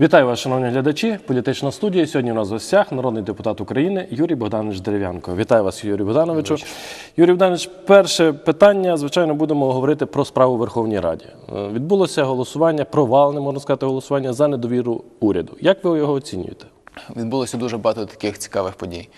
Вітаю вас, шановні глядачі. Політична студія. Сьогодні у нас в гостях народний депутат України Юрій Богданович Дерев'янко. Вітаю вас, Юрій Богдановичу. Юрій Богданович, перше питання. Звичайно, будемо говорити про справу в Верховній Раді. Е, Відбулося голосування, провалене, можна сказати, голосування за недовіру уряду. Як ви його оцінюєте? Відбулося дуже багато таких цікавих подій.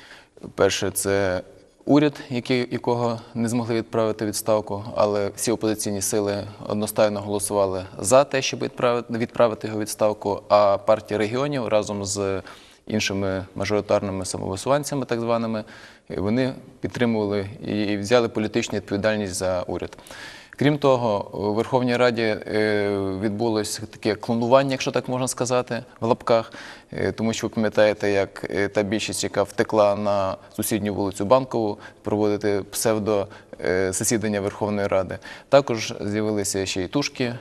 Перше, це уряд, який, якого не змогли відправити відставку, але всі опозиційні сили одностайно голосували за те, щоб відправити, відправити його відставку. А партія регіонів разом з іншими мажоритарними самовисуванцями, так званими, вони підтримували і взяли політичну відповідальність за уряд. Крім того, у Верховній Раді е, відбулось таке клонування, якщо так можна сказати, в лапках, Е, тому що ви пам'ятаєте, як е, та більшість, яка втекла на сусідню вулицю Банкову, проводити псевдо засідання Верховної Ради. Також з'явилися ще й тушки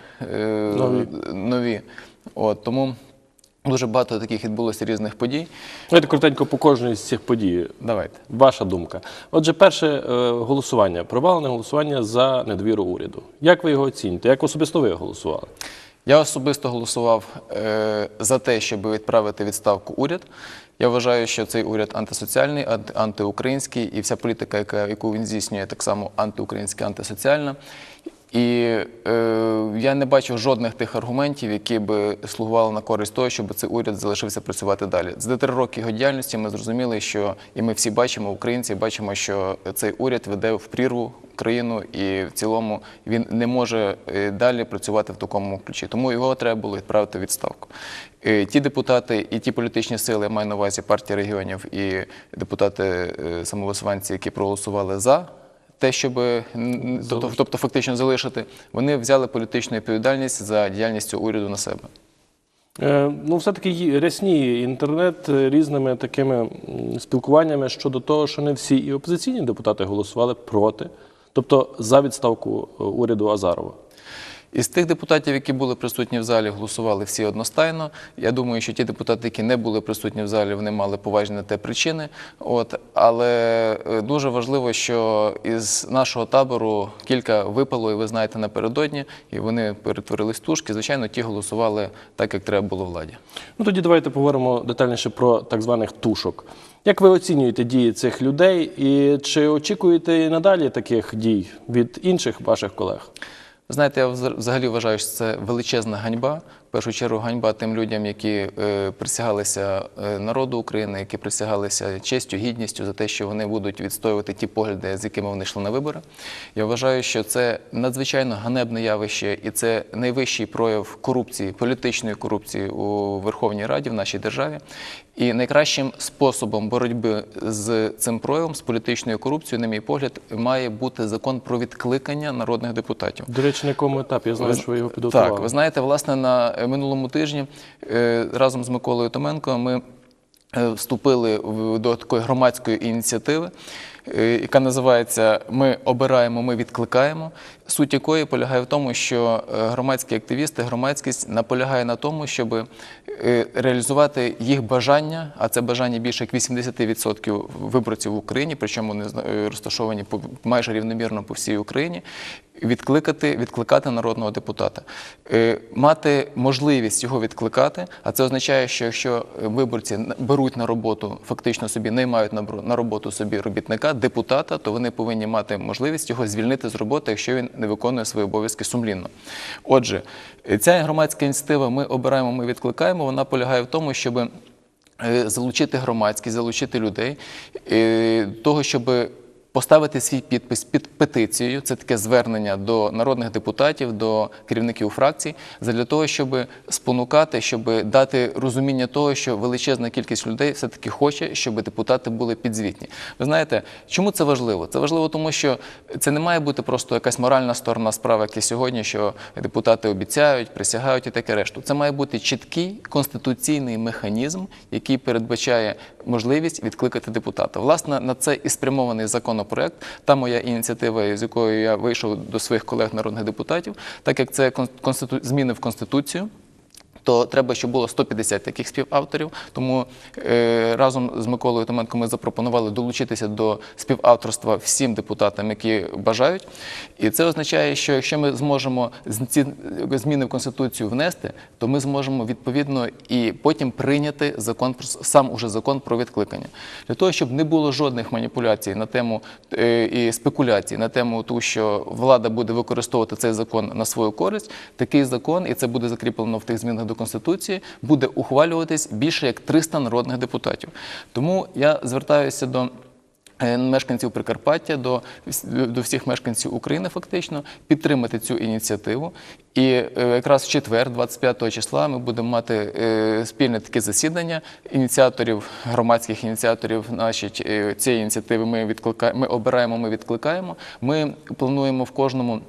Нові. нові. От, тому дуже багато таких відбулося різних подій. Давайте коротенько по кожній з цих подій. Давайте. Ваша думка. Отже, перше е, голосування, провалене голосування за недовіру уряду. Як ви його оціните? Як особисто ви голосували? Я особисто голосував е, за те, щоб відправити відставку уряд. Я вважаю, що цей уряд антисоціальний, антиукраїнський, і вся політика, яку він здійснює, так само антиукраїнська, антисоціальна. І е, я не бачу жодних тих аргументів, які би слугували на користь того, щоб цей уряд залишився працювати далі. За три роки його діяльності ми зрозуміли, що і ми всі бачимо, українці бачимо, що цей уряд веде в прірву країну, і в цілому він не може е, далі працювати в такому ключі. Тому його треба було відправити у відставку. Е, Ті депутати і ті політичні сили, я маю на увазі партія регіонів і депутати е, самовисуванці, які проголосували за. Те, щоб тобто, тобто фактично залишити, вони взяли політичну відповідальність за діяльністю уряду на себе. Е, Ну, все-таки рясні рясніє інтернет е, різними такими спілкуваннями щодо того, що не всі і опозиційні депутати голосували проти, тобто за відставку е, уряду Азарова. Із тих депутатів, які були присутні в залі, голосували всі одностайно. Я думаю, що ті депутати, які не були присутні в залі, вони мали поважні на те причини. От але е, дуже важливо, що із нашого табору кілька випало, і ви знаєте, напередодні, і вони перетворились тушки. Звичайно, ті голосували так, як треба було владі. Ну тоді давайте поговоримо детальніше про так званих тушок. Як ви оцінюєте дії цих людей, і чи очікуєте і надалі таких дій від інших ваших колег? Знаєте, я вза- взагалі вважаю, що це величезна ганьба. В першу чергу ганьба тим людям, які е, присягалися е, народу України, які присягалися честю, гідністю за те, що вони будуть відстоювати ті погляди, з якими вони йшли на вибори. Я вважаю, що це надзвичайно ганебне явище, і це найвищий прояв корупції, політичної корупції у Верховній Раді в нашій державі. І найкращим способом боротьби з цим проявом, з політичною корупцією, на мій погляд, має бути закон про відкликання народних депутатів. До речі, на якому етапі я знаю, Ви- що ви його підготували. Так, ви знаєте, власне, на минулому тижні е, разом з Миколою Томенко ми е, вступили до такої громадської ініціативи, е, яка називається Ми обираємо, ми відкликаємо. Суть якої полягає в тому, що е, громадські активісти, громадськість наполягає на тому, щоб е, реалізувати їх бажання, а це бажання більше як 80% виборців в Україні, причому вони е, розташовані майже рівномірно по всій Україні. Відкликати, відкликати народного депутата, Е, мати можливість його відкликати. А це означає, що якщо е, виборці беруть на роботу, фактично собі на бро- на роботу собі робітника, депутата, то вони повинні мати можливість його звільнити з роботи, якщо він не виконує свої обов'язки сумлінно. Отже, е, ця громадська ініціатива ми обираємо, ми відкликаємо. Вона полягає в тому, щоб залучити громадськість, залучити людей того, щоб поставити свій підпис під петицією. Це таке звернення до народних депутатів, до керівників фракцій, для того, щоб спонукати, щоб дати розуміння того, що величезна кількість людей все-таки хоче, щоб депутати були підзвітні. Ви знаєте, чому це важливо? Це важливо, тому що це не має бути просто якась моральна сторона справи, як і сьогодні, що депутати обіцяють, присягають і таке решту. Це має бути чіткий конституційний механізм, який передбачає можливість відкликати депутата. Власне, на це і спрямований законопроект. Та моя ініціатива, з якою я вийшов до своїх колег народних депутатів, так як це зміни в конституцію. То треба, щоб було 150 таких співавторів. Тому е, разом з Миколою Томенко ми запропонували долучитися до співавторства всім депутатам, які бажають. І це означає, що якщо ми зможемо ці зміни в Конституцію внести, то ми зможемо відповідно і потім прийняти закон сам уже закон про відкликання. Для того, щоб не було жодних маніпуляцій на тему е, і спекуляцій на тему того, що влада буде використовувати цей закон на свою користь, такий закон, і це буде закріплено в тих змінах до Конституції, буде ухвалюватись більше як 300 народних депутатів. Тому я звертаюся до. е, Мешканців Прикарпаття до, до всіх мешканців України фактично підтримати цю ініціативу. І е, якраз в четвер, 25 числа, ми будемо мати е, спільне таке засідання ініціаторів, громадських ініціаторів значить, цієї ініціативи. Ми відкликаємо, ми обираємо, ми відкликаємо. Ми плануємо в кожному.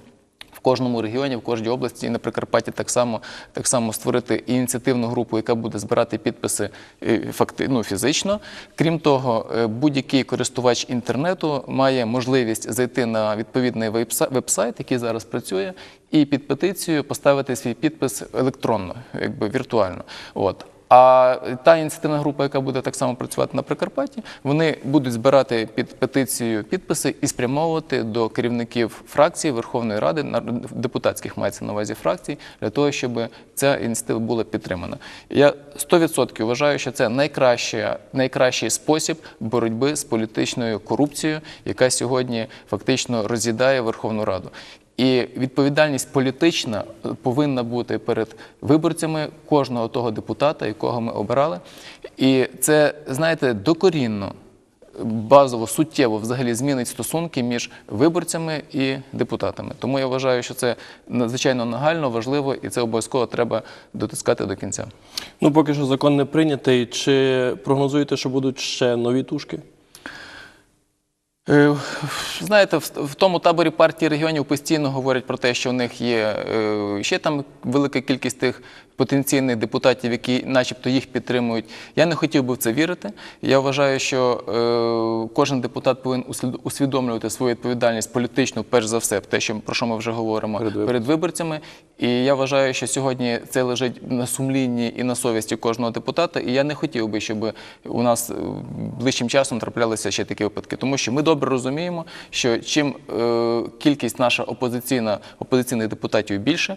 Кожному регіоні, в кожній області і на Прикарпатті так само, так само створити ініціативну групу, яка буде збирати підписи е, факти, ну, фізично. Крім того, е, будь-який користувач інтернету має можливість зайти на відповідний вебса- веб-сайт, який зараз працює, і під петицією поставити свій підпис електронно, якби віртуально. От. А та ініціативна група, яка буде так само працювати на Прикарпатті, вони будуть збирати під петицією підписи і спрямовувати до керівників фракцій Верховної Ради, депутатських мається на увазі фракцій, для того, щоб ця ініціатива була підтримана. Я 100% вважаю, що це найкраще, найкращий спосіб боротьби з політичною корупцією, яка сьогодні фактично роз'їдає Верховну Раду. І відповідальність політична е, повинна бути перед виборцями кожного того депутата, якого ми обирали. І це, знаєте, докорінно, базово, суттєво взагалі змінить стосунки між виборцями і депутатами. Тому я вважаю, що це надзвичайно нагально, важливо, і це обов'язково треба дотискати до кінця. Ну, поки що закон не прийнятий. Чи прогнозуєте, що будуть ще нові тушки? Е, Знаєте, в, тому таборі партії регіонів постійно говорять про те, що в них є е, ще там велика кількість тих потенційних депутатів, які начебто їх підтримують. Я не хотів би в це вірити. Я вважаю, що е, кожен депутат повинен усвідомлювати свою відповідальність політичну, перш за все, те, що, про що ми вже говоримо, Перед виборцями. перед виборцями. І я вважаю, що сьогодні це лежить на сумлінні і на совісті кожного депутата. І я не хотів би, щоб у нас ближчим часом траплялися ще такі випадки, тому що ми добре розуміємо, що чим е, кількість наша опозиційна опозиційних депутатів більше,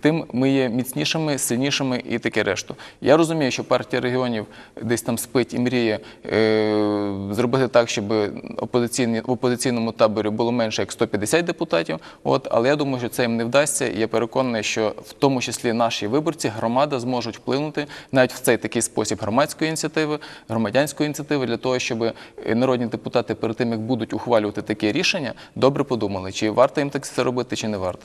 тим ми є міцнішими, сильнішими і таке решту. Я розумію, що партія регіонів десь там спить і мріє е, зробити так, щоб опозиційні, в опозиційному таборі було менше як 150 депутатів. От, але я думаю, що це їм не вдасться. Я переконаний, що в тому числі наші виборці, громада зможуть вплинути навіть в цей такий спосіб громадської ініціативи, громадянської ініціативи для того, щоб народні депутати перед тим, як будуть ухвалювати таке рішення, добре подумали, чи варто їм так це робити, чи не варто.